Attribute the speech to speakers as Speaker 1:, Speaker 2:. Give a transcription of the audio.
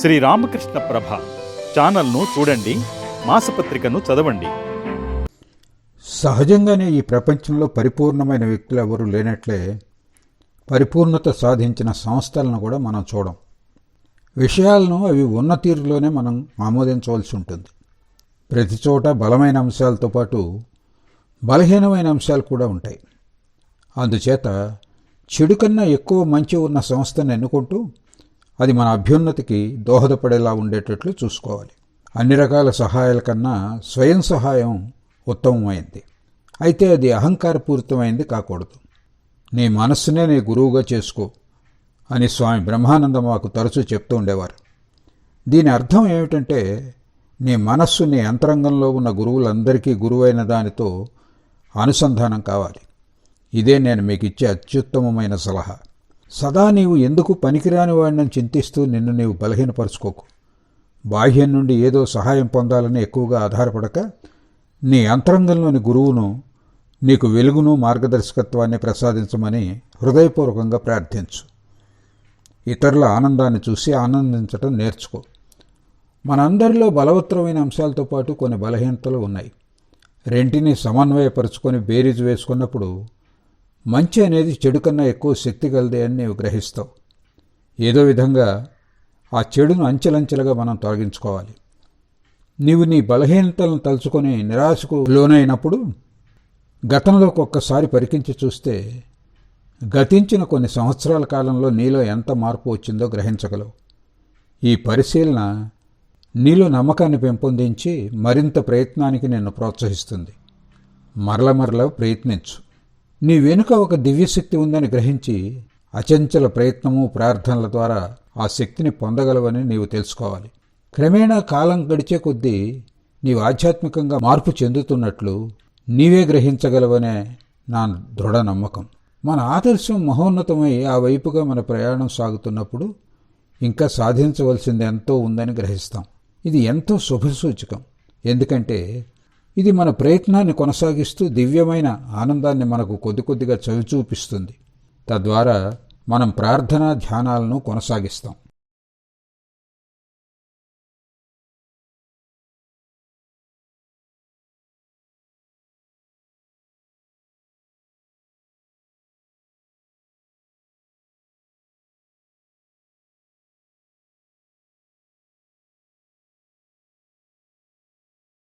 Speaker 1: శ్రీ రామకృష్ణ ప్రభ ఛానల్ను చూడండి మాసపత్రికను చదవండి.
Speaker 2: సహజంగానే ఈ ప్రపంచంలో పరిపూర్ణమైన వ్యక్తులు ఎవరు లేనట్లే పరిపూర్ణత సాధించిన సంస్థలను కూడా మనం చూడం. విషయాలను అవి ఉన్న తీరులోనే మనం ఆమోదించవలసి ఉంటుంది. ప్రతి చోట బలమైన అంశాలతో పాటు బలహీనమైన అంశాలు కూడా ఉంటాయి. అందుచేత చెడు కన్నా ఎక్కువ మంచి ఉన్న సంస్థను ఎన్నుకుంటూ అది మన అభ్యున్నతికి దోహదపడేలా ఉండేటట్లు చూసుకోవాలి. అన్ని రకాల సహాయాల కన్నా స్వయం సహాయం ఉత్తమమైంది. అయితే అది అహంకారపూరితమైంది కాకూడదు. నీ మనస్సునే నీ గురువుగా చేసుకో అని స్వామి బ్రహ్మానంద మాకు తరచూ చెప్తూ ఉండేవారు. దీని అర్థం ఏమిటంటే నీ మనస్సు నీ అంతరంగంలో ఉన్న గురువులందరికీ గురువైన దానితో అనుసంధానం కావాలి. ఇదే నేను మీకు ఇచ్చే అత్యుత్తమమైన సలహా. సదా నీవు ఎందుకు పనికిరాని వాడిని చింతిస్తూ నిన్ను నీవు బలహీనపరుచుకోకు. బాహ్యం నుండి ఏదో సహాయం పొందాలని ఎక్కువగా ఆధారపడక నీ అంతరంగంలోని గురువును నీకు వెలుగును మార్గదర్శకత్వాన్ని ప్రసాదించమని హృదయపూర్వకంగా ప్రార్థించు. ఇతరుల ఆనందాన్ని చూసి ఆనందించటం నేర్చుకో. మనందరిలో బలవత్తరమైన అంశాలతో పాటు కొన్ని బలహీనతలు ఉన్నాయి. రెంటిని సమన్వయపరుచుకొని బేరీజు వేసుకున్నప్పుడు మంచి అనేది చెడు కన్నా ఎక్కువ శక్తి కలదే అని నీవు గ్రహిస్తావు. ఏదో విధంగా ఆ చెడును అంచెలంచెలుగా మనం తొలగించుకోవాలి. నీవు నీ బలహీనతలను తలుచుకొని నిరాశకు లోనైనప్పుడు గతంలోకి ఒక్కసారి పరికించి చూస్తే గతించిన కొన్ని సంవత్సరాల కాలంలో నీలో ఎంత మార్పు వచ్చిందో గ్రహించగలవు. ఈ పరిశీలన నీలో నమ్మకాన్ని పెంపొందించి మరింత ప్రయత్నానికి నిన్ను ప్రోత్సహిస్తుంది. మరల మరల ప్రయత్నించు. నీ వెనుక ఒక దివ్యశక్తి ఉందని గ్రహించి అచంచల ప్రయత్నము ప్రార్థనల ద్వారా ఆ శక్తిని పొందగలవని నీవు తెలుసుకోవాలి. క్రమేణా కాలం గడిచే కొద్దీ నీవు ఆధ్యాత్మికంగా మార్పు చెందుతున్నట్లు నీవే గ్రహించగలవనే నా దృఢ నమ్మకం. మన ఆదర్శం మహోన్నతమై ఆ వైపుగా మన ప్రయాణం సాగుతున్నప్పుడు ఇంకా సాధించవలసింది ఎంతో ఉందని గ్రహిస్తాం. ఇది ఎంతో శుభసూచకం ఎందుకంటే ఇది మన ప్రయత్నాన్ని కొనసాగిస్తూ దివ్యమైన ఆనందాన్ని మనకు కొద్ది కొద్దిగా చవిచూపిస్తుంది. తద్వారా మనం ప్రార్థనా ధ్యానాలను కొనసాగిస్తాం.